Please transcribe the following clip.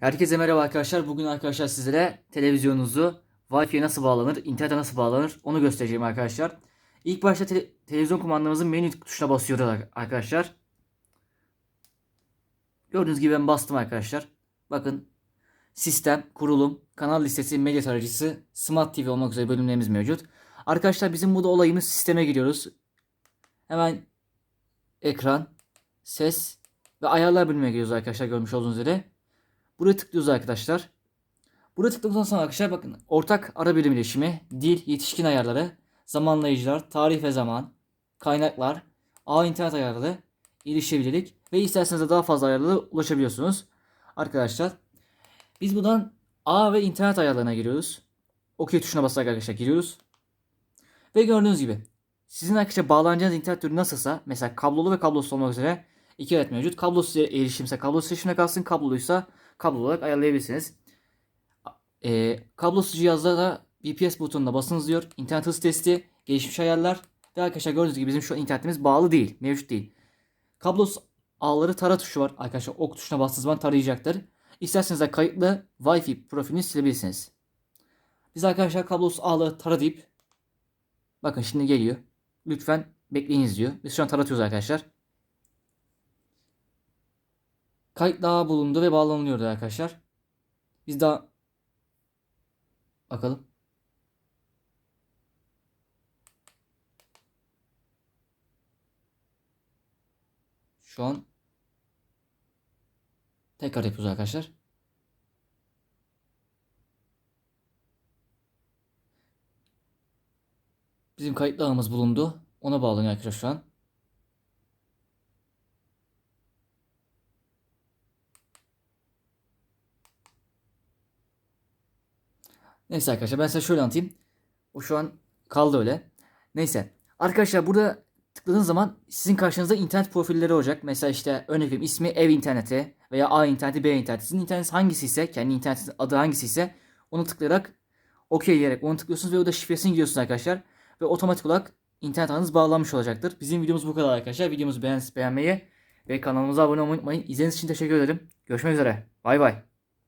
Herkese merhaba arkadaşlar. Bugün arkadaşlar sizlere televizyonunuzu Wi-Fi'ye nasıl bağlanır, internete nasıl bağlanır onu göstereceğim arkadaşlar. İlk başta te- televizyon kumandamızın menü tuşuna basıyoruz ar- arkadaşlar. Gördüğünüz gibi ben bastım arkadaşlar. Bakın sistem, kurulum, kanal listesi, medya tarayıcısı, Smart TV olmak üzere bölümlerimiz mevcut. Arkadaşlar bizim burada olayımız sisteme giriyoruz. Hemen ekran, ses ve ayarlar bölümüne giriyoruz arkadaşlar görmüş olduğunuz üzere. Buraya tıklıyoruz arkadaşlar. Buraya tıkladıktan sonra arkadaşlar bakın ortak ara birim iletişimi, dil, yetişkin ayarları, zamanlayıcılar, tarih ve zaman, kaynaklar, ağ internet ayarları, erişebilirlik ve isterseniz de daha fazla ayarlara ulaşabiliyorsunuz. Arkadaşlar biz buradan ağ ve internet ayarlarına giriyoruz. OK tuşuna basarak arkadaşlar giriyoruz. Ve gördüğünüz gibi sizin arkadaşlar bağlanacağınız internet türü nasılsa mesela kablolu ve kablosuz olmak üzere iki adet mevcut. Kablosuz erişimse kablosuz erişimle kalsın, kabloluysa kablo olarak ayarlayabilirsiniz. E, kablosuz cihazda da VPS butonuna basınız diyor. İnternet hız testi, gelişmiş ayarlar ve arkadaşlar gördüğünüz gibi bizim şu internetimiz bağlı değil, mevcut değil. Kablosuz ağları tara tuşu var. Arkadaşlar ok tuşuna bastığınız zaman tarayacaktır. İsterseniz de kayıtlı Wi-Fi profilini silebilirsiniz. Biz arkadaşlar kablosuz ağları tara deyip bakın şimdi geliyor. Lütfen bekleyiniz diyor. Biz şu an taratıyoruz arkadaşlar. Kayıt daha bulundu ve bağlanılıyordu arkadaşlar. Biz daha bakalım. Şu an tekrar yapıyoruz arkadaşlar. Bizim kayıtlı ağımız bulundu. Ona bağlanıyor arkadaşlar şu an. Neyse arkadaşlar ben size şöyle anlatayım. O şu an kaldı öyle. Neyse. Arkadaşlar burada tıkladığınız zaman sizin karşınızda internet profilleri olacak. Mesela işte vereyim ismi ev interneti veya A interneti B interneti. Sizin internetiniz hangisi ise kendi internetinizin adı hangisi ise onu tıklayarak OK diyerek onu tıklıyorsunuz ve orada şifresini giriyorsunuz arkadaşlar. Ve otomatik olarak internet ağınız bağlanmış olacaktır. Bizim videomuz bu kadar arkadaşlar. Videomuzu beğen beğenmeyi ve kanalımıza abone olmayı unutmayın. İzlediğiniz için teşekkür ederim. Görüşmek üzere. Bay bay.